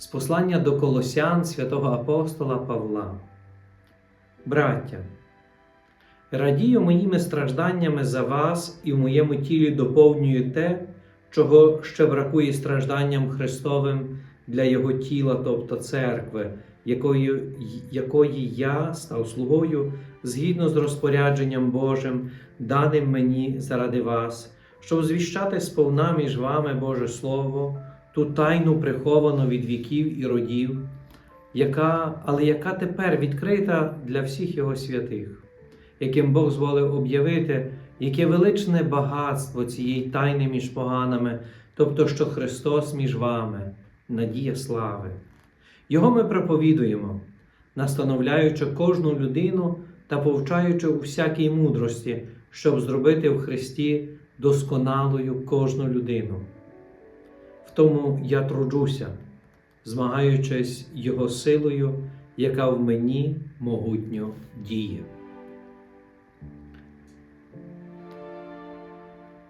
З послання до Колосян святого апостола Павла. Браття, радію моїми стражданнями за вас і в моєму тілі доповнюю те, чого ще бракує стражданням Христовим для Його тіла, тобто церкви, якої, якої я став слугою згідно з розпорядженням Божим, даним мені заради вас, щоб звіщати сповна між вами Боже Слово, ту тайну приховану від віків і родів, яка, але яка тепер відкрита для всіх Його святих, яким Бог зволив об'явити, яке величне багатство цієї тайни між поганами, тобто, що Христос між вами, надія слави. Його ми проповідуємо, настановляючи кожну людину та повчаючи у всякій мудрості, щоб зробити в Христі досконалою кожну людину. Тому я труджуся, змагаючись Його силою, яка в мені могутньо діє.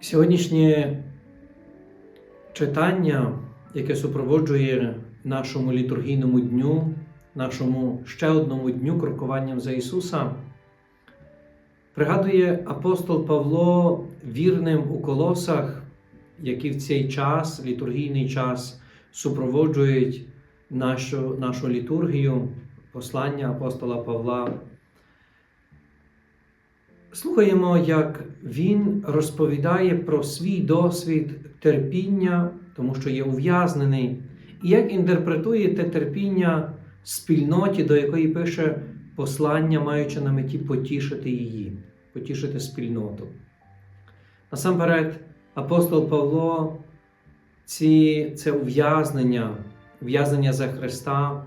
Сьогоднішнє читання, яке супроводжує нашому літургійному дню, нашому ще одному дню крокуванням за Ісуса, пригадує апостол Павло вірним у колосах, які в цей час, літургійний час, супроводжують нашу, нашу літургію, послання апостола Павла. Слухаємо, як він розповідає про свій досвід терпіння, тому що є ув'язнений, і як інтерпретує те терпіння спільноті, до якої пише послання, маючи на меті потішити її, потішити спільноту. Насамперед, апостол Павло ці, це ув'язнення, ув'язнення за Христа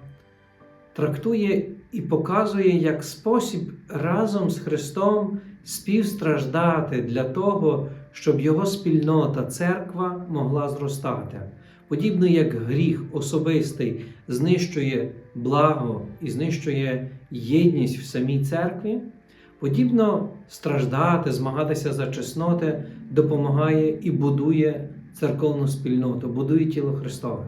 трактує і показує як спосіб разом з Христом співстраждати для того, щоб Його спільнота, церква могла зростати. Подібно як гріх особистий знищує благо і знищує єдність в самій церкві, подібно страждати, змагатися за чесноти допомагає і будує церковну спільноту, будує тіло Христове.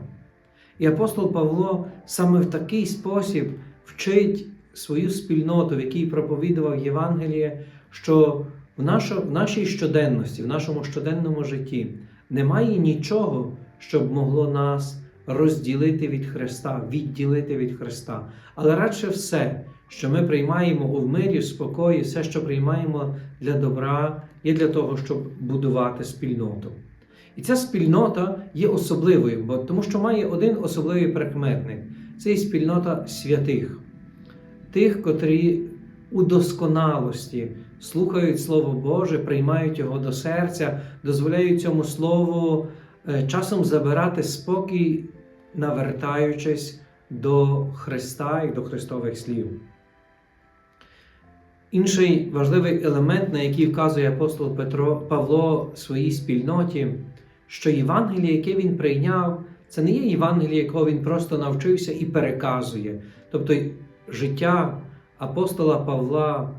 І апостол Павло саме в такий спосіб вчить свою спільноту, в якій проповідував Євангеліє, що в, нашо, в нашій щоденності, в нашому щоденному житті немає нічого, щоб могло нас розділити від Христа, відділити від Христа. Але радше все, що ми приймаємо у мирі, в спокої, все, що приймаємо для добра, є для того, щоб будувати спільноту. І ця спільнота є особливою, бо тому що має один особливий прикметник це є спільнота святих, тих, котрі у досконалості слухають Слово Боже, приймають його до серця, дозволяють цьому Слову часом забирати спокій, навертаючись до Христа і до Христових слів. Інший важливий елемент, на який вказує апостол Петро Павло своїй спільноті, що Євангеліє, яке він прийняв, це не є Євангеліє, якого він просто навчився і переказує. Тобто життя апостола Павла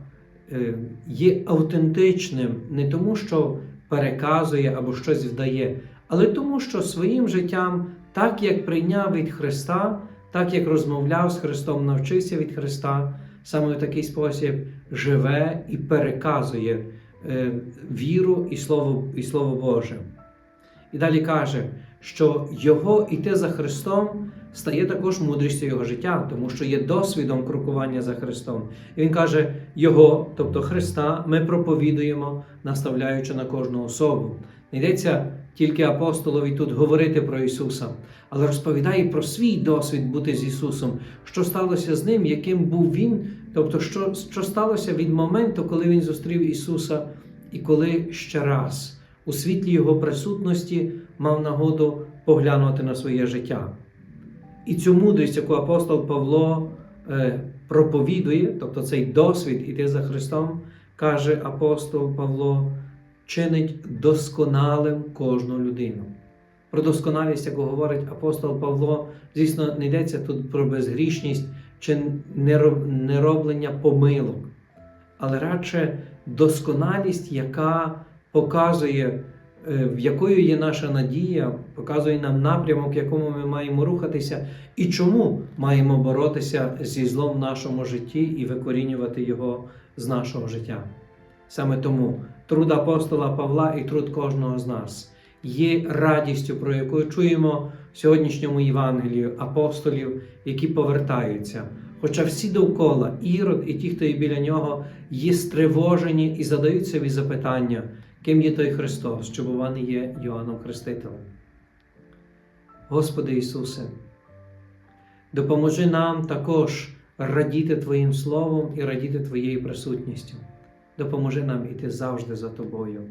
е, є автентичним не тому, що переказує або щось вдає, але тому, що своїм життям, так як прийняв від Христа, так як розмовляв з Христом, навчився від Христа, саме в такий спосіб живе і переказує е, віру і Слово, і Слово Боже. І далі каже, що його іти за Христом стає також мудрістю його життя, тому що є досвідом крокування за Христом. І він каже: Його, тобто Христа, ми проповідуємо, наставляючи на кожну особу. Не йдеться тільки апостолові тут говорити про Ісуса, але розповідає про свій досвід бути з Ісусом, що сталося з ним, яким був Він, тобто, що, що сталося від моменту, коли Він зустрів Ісуса, і коли ще раз у світлі Його присутності мав нагоду поглянути на своє життя. І цю мудрість, яку апостол Павло е, проповідує, тобто цей досвід іти за Христом, каже апостол Павло, чинить досконалим кожну людину. Про досконалість, яку говорить апостол Павло, звісно, не йдеться тут про безгрішність чи нероб- нероблення помилок, але радше досконалість, яка показує, е, в якою є наша надія, показує нам напрямок, в якому ми маємо рухатися, і чому маємо боротися зі злом в нашому житті і викорінювати його з нашого життя. Саме тому труд апостола Павла і труд кожного з нас є радістю, про яку чуємо в сьогоднішньому Євангелії апостолів, які повертаються. Хоча всі довкола, Ірод і ті, хто є біля нього, є стривожені і задають собі запитання, ким є той Христос, чи бува не є Йоанном Хрестителем. Господи Ісусе, допоможи нам також радіти Твоїм Словом і радіти Твоєю присутністю. Допоможи нам іти завжди за Тобою.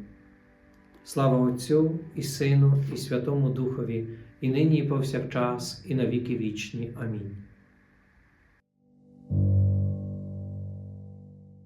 Слава Отцю і Сину, і Святому Духові, і нині, і повсякчас, і навіки вічні. Амінь.